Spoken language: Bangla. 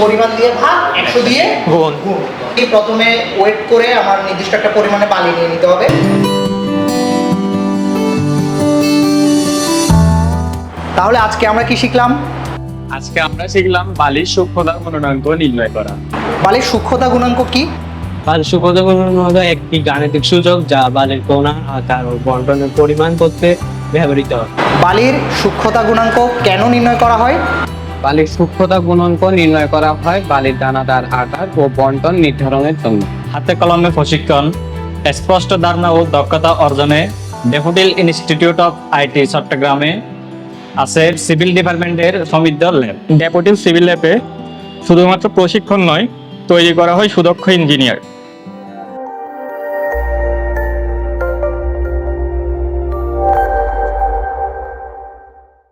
পরিমাণ দিয়ে ভাগ একশো দিয়ে গুণ। প্রথমে ওয়েট করে আমার নির্দিষ্ট একটা পরিমাণে বালি নিয়ে নিতে হবে। তাহলে আজকে আমরা কি শিখলাম? আজকে আমরা শিখলাম বালির সূক্ষ্মতা গুণাঙ্ক নির্ণয় করা। বালির সূক্ষ্মতা গুণাঙ্ক কি? বালির সূক্ষ্মতা গুণন হলো একটি গাণিতিক সূচক যা বালির কোণা আকার ও বন্টনের পরিমাণ করতে ব্যবহৃত হয়। বালির সূক্ষ্মতা গুণাঙ্ক কেন নির্ণয় করা হয়? বালির সূক্ষ্মতা গুণাঙ্ক নির্ণয় করা হয় বালির দানাদার আকার ও বন্টন নির্ধারণের জন্য। হাতে কলমে প্রশিক্ষণ স্পষ্ট ধারণা ও দক্ষতা অর্জনে ডেফোডিল ইনস্টিটিউট অফ আইটি চট্টগ্রামে আছে সিভিল ডিপার্টমেন্টের সমৃদ্ধ ল্যাব। ডেপুটি সিভিল ল্যাবে শুধুমাত্র প্রশিক্ষণ নয় তৈরি করা হয় সুদক্ষ ইঞ্জিনিয়ার।